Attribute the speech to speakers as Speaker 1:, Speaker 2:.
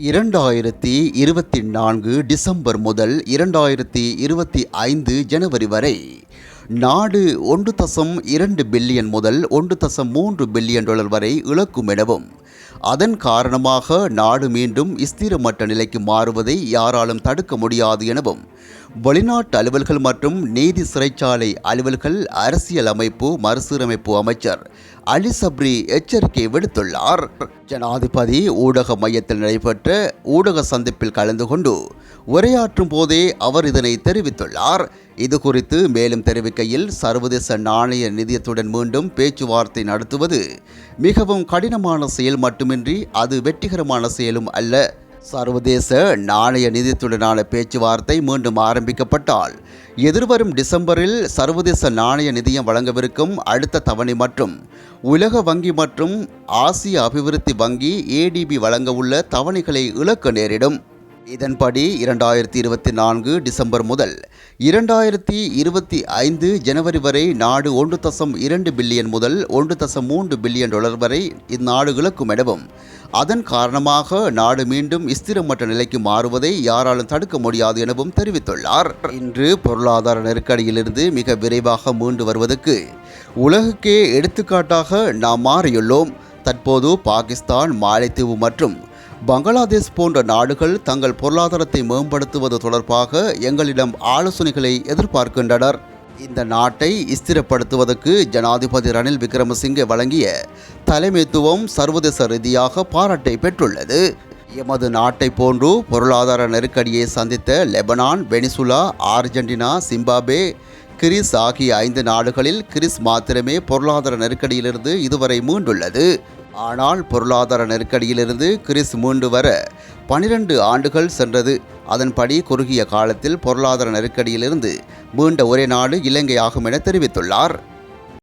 Speaker 1: இரண்டாயிரத்தி இருபத்தி நான்கு டிசம்பர் முதல் இரண்டாயிரத்தி இருபத்தி ஐந்து ஜனவரி வரை நாடு ஒன்று தசம் இரண்டு பில்லியன் முதல் ஒன்று தசம் மூன்று பில்லியன் டாலர் வரை இழக்கும் எனவும் அதன் காரணமாக நாடு மீண்டும் ஸ்திரமட்ட நிலைக்கு மாறுவதை யாராலும் தடுக்க முடியாது எனவும் வெளிநாட்டு அலுவல்கள் மற்றும் நீதி சிறைச்சாலை அலுவல்கள் அரசியல் அமைப்பு மறுசீரமைப்பு அமைச்சர் அலி சப்ரி எச்சரிக்கை விடுத்துள்ளார். ஜனாதிபதி ஊடக மையத்தில் நடைபெற்ற ஊடக சந்திப்பில் கலந்து கொண்டு உரையாற்றும் போதே அவர் இதனை தெரிவித்துள்ளார். இது குறித்து மேலும் தெரிவிக்கையில் சர்வதேச நாணய நிதியத்துடன் மீண்டும் பேச்சுவார்த்தை நடத்துவது மிகவும் கடினமான செயல் மட்டுமின்றி அது வெற்றிகரமான செயலும் அல்ல. சர்வதேச நாணய நிதியத்துடனான பேச்சுவார்த்தை மீண்டும் ஆரம்பிக்கப்பட்டால் எதிர்வரும் டிசம்பரில் சர்வதேச நாணய நிதியம் வழங்கவிருக்கும் அடுத்த தவணை மற்றும் உலக வங்கி மற்றும் ஆசிய அபிவிருத்தி வங்கி ஏடிபி வழங்கவுள்ள தவணைகளை இழக்க நேரிடும். இதன்படி இரண்டாயிரத்தி இருபத்தி நான்கு டிசம்பர் முதல் இரண்டாயிரத்தி இருபத்தி ஐந்து ஜனவரி வரை நாடு ஒன்று தசம் இரண்டு பில்லியன் முதல் ஒன்று தசம் மூன்று பில்லியன் டாலர் வரை இந்நாடு இழக்கும் எனவும் அதன் காரணமாக நாடு மீண்டும் ஸ்திரமற்ற நிலைக்கு மாறுவதை யாராலும் தடுக்க முடியாது எனவும் தெரிவித்துள்ளார். இன்று பொருளாதார நெருக்கடியிலிருந்து மிக விரைவாக மீண்டு வருவதற்கு உலகுக்கே எடுத்துக்காட்டாக நாம் மாறியுள்ளோம். தற்போது பாகிஸ்தான் மாலைத்தீவு மற்றும் பங்களாதேஷ் போன்ற நாடுகள் தங்கள் பொருளாதாரத்தை மேம்படுத்துவது தொடர்பாக எங்களிடம் ஆலோசனைகளை எதிர்பார்க்கின்றனர். இந்த நாட்டை ஸ்திரப்படுத்துவதற்கு ஜனாதிபதி ரணில் விக்ரமசிங்கே வழங்கிய தலைமைத்துவம் சர்வதேச ரீதியாக பாராட்டை பெற்றுள்ளது. எமது நாட்டை போன்று பொருளாதார நெருக்கடியை சந்தித்த Lebanon Venezuela Argentina Zimbabwe Greece ஆகிய ஐந்து நாடுகளில் கிரிஸ் மாத்திரமே பொருளாதார நெருக்கடியிலிருந்து இதுவரை மீண்டுள்ளது. ஆனால் பொருளாதார நெருக்கடியிலிருந்து கிறிஸ் மீண்டு வர பனிரெண்டு ஆண்டுகள் சென்றது. அதன்படி குறுகிய காலத்தில் பொருளாதார நெருக்கடியிலிருந்து மீண்ட ஒரே நாடு இலங்கை ஆகும் என தெரிவித்துள்ளார்.